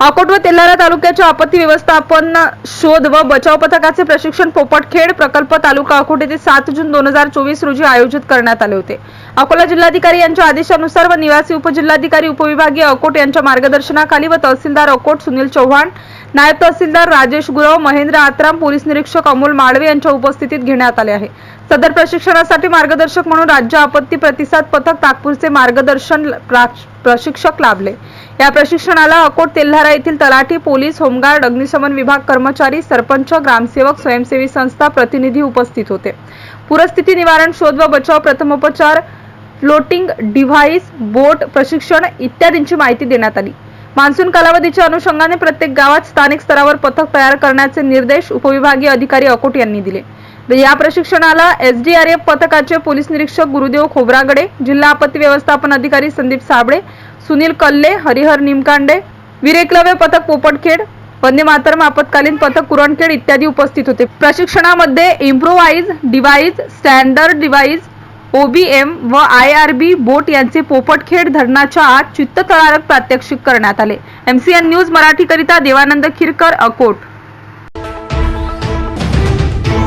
अकोट व तेल्हारा तालुक्याच्या आपत्ती व्यवस्थापन शोध व बचाव पथकाचे प्रशिक्षण पोपटखेड प्रकल्प तालुका अकोट येथे सात जून दोन हजार चोवीस रोजी आयोजित करण्यात आले होते. अकोला जिल्हाधिकारी यांच्या आदेशानुसार व निवासी उपजिल्हाधिकारी उपविभागीय अकोट यांच्या मार्गदर्शनाखाली व तहसीलदार अकोट सुनील चव्हाण नायब तहसीलदार राजेश गुरव महेंद्र आत्राम पोलीस निरीक्षक अमोल माळवे यांच्या उपस्थितीत घेण्यात आले आहे. सदर प्रशिक्षणासाठी मार्गदर्शक म्हणून राज्य आपत्ती प्रतिसाद पथक नागपूरचे मार्गदर्शन प्रशिक्षक लाभले. या प्रशिक्षणाला अकोट तेल्हारा येथील तलाठी पोलीस होमगार्ड अग्निशमन विभाग कर्मचारी सरपंच ग्रामसेवक स्वयंसेवी संस्था प्रतिनिधी उपस्थित होते. पूरस्थिती निवारण शोध व बचाव प्रथमोपचार फ्लोटिंग डिव्हाइस बोट प्रशिक्षण इत्यादींची माहिती देण्यात आली. मान्सून कालावधीच्या अनुषंगाने प्रत्येक गावात स्थानिक स्तरावर पथक तयार करण्याचे निर्देश उपविभागीय अधिकारी अकोट यांनी दिले. म्हणजे या प्रशिक्षणाला एसडीआरएफ पथकाचे पोलीस निरीक्षक गुरुदेव खोब्रागडे जिल्हा आपत्ती व्यवस्थापन अधिकारी संदीप साबळे सुनील कल्ले हरिहर निमकांडे विरेकलव्य पथक पोपटखेड वंदे मातरम आपत्कालीन पथक कुरणखेड इत्यादी उपस्थित होते. प्रशिक्षणामध्ये improvise device standard device OBM व आय आर बी बोट यांचे पोपटखेड धरणाच्या आत चित्तथरारक प्रात्यक्षिक करण्यात आले. एमसीएन न्यूज मराठीकरिता देवानंद खिरकर अकोट.